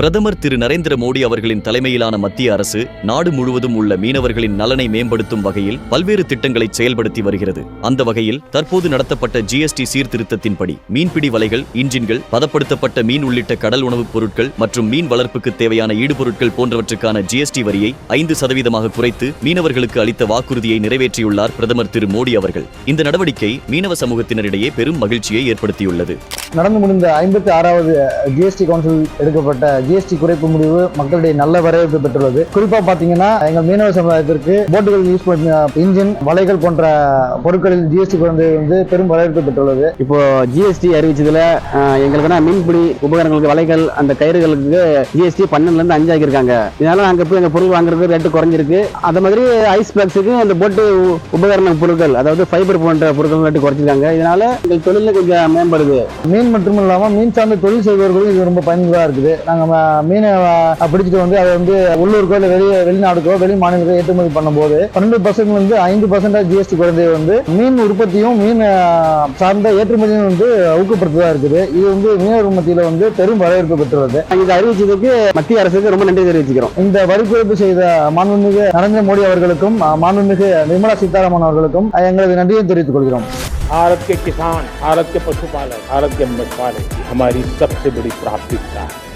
பிரதமர் திரு நரேந்திர மோடி அவர்களின் தலைமையிலான மத்திய அரசு நாடு முழுவதும் உள்ள மீனவர்களின் நலனை மேம்படுத்தும் வகையில் பல்வேறு திட்டங்களை செயல்படுத்தி வருகிறது. அந்த வகையில் தற்போது நடத்தப்பட்ட ஜிஎஸ்டி சீர்திருத்தத்தின்படி மீன்பிடி வலைகள் இன்ஜின்கள் பதப்படுத்தப்பட்ட மீன் உள்ளிட்ட கடல் உணவுப் பொருட்கள் மற்றும் மீன் வளர்ப்புக்கு தேவையான ஈடுபொருட்கள் போன்றவற்றுக்கான ஜிஎஸ்டி வரியை ஐந்து சதவீதமாக குறைத்து மீனவர்களுக்கு அளித்த வாக்குறுதியை நிறைவேற்றியுள்ளார் பிரதமர் திரு மோடி அவர்கள். இந்த நடவடிக்கை மீனவ சமூகத்தினரிடையே பெரும் மகிழ்ச்சியை ஏற்படுத்தியுள்ளது. நடந்து முடிந்த ஐம்பத்தி ஆறாவது ஜிஎஸ்டி கவுன்சில் எடுக்கப்பட்ட ஜிஎஸ்டி குறைப்பு முடிவு மக்களிடையே நல்ல வரவேற்பு பெற்றுள்ளது. குறிப்பா பாத்தீங்கன்னா எங்கள் மீனவ சமுதாயத்திற்கு போட்டுகள் யூஸ் பண்ண இன்ஜின் வலைகள் போன்ற பொருட்களில் ஜிஎஸ்டி குறைந்து வந்து பெரும் வரவேற்பு பெற்றுள்ளது. இப்போ ஜிஎஸ்டி அறிவிச்சதுல எங்களுக்குன்னா மீன்பிடி உபகரணங்களுக்கு வலைகள் அந்த கயிறுகளுக்கு ஜிஎஸ்டி பன்னெண்டுல இருந்து அஞ்சு ஆக்கியிருக்காங்க. இதனால நாங்க போய் எங்க பொருள் வாங்குறது ரேட்டு குறைஞ்சிருக்கு. அது மாதிரி ஐஸ் பேக்ஸுக்கு அந்த போட்டு உபகரண பொருட்கள் அதாவது ஃபைபர் போன்ற பொருட்கள் ரேட்டு குறைச்சிருக்காங்க. இதனால எங்கள் தொழில கொஞ்சம் மேம்படுது. மீன் மட்டும் இல்லாம மீன் சார்ந்த தொழில் செய்பவர்களும் இது ரொம்ப பயனுள்ளதா இருக்குது. நாங்க ம- மீனை பிடிச்சிட்டு வந்து அதை வந்து உள்ளூருக்கோ இல்லை வெளி வெளிநாடுக்கோ வெளி மாநிலக்கோ ஏற்றுமதி பண்ணும்போது பன்னெண்டு பர்சன்ட் வந்து ஐந்து பர்சன்டா ஜிஎஸ்டி குறைந்தது வந்து மீன் உற்பத்தியும் மீன் சார்ந்த ஏற்றுமதியும் வந்து ஊக்கப்படுத்ததா இருக்குது. இது வந்து மீனவர் மத்தியில வந்து பெரும் வரவேற்பு பெற்றுள்ளது. இதை அறிவிச்சதுக்கு மத்திய அரசுக்கு ரொம்ப நன்றி தெரிவிச்சுக்கிறோம். இந்த வரி குறைப்பு செய்த மாண்புமிகு நரேந்திர மோடி அவர்களுக்கும் மாண்புமிகு நிர்மலா சீதாராமன் அவர்களுக்கும் எங்களது நன்றியை தெரிவித்துக் கொள்கிறோம். भारत के किसान भारत के पशुपालक भारत के मछुआरे हमारी सबसे बड़ी प्राथमिकता है।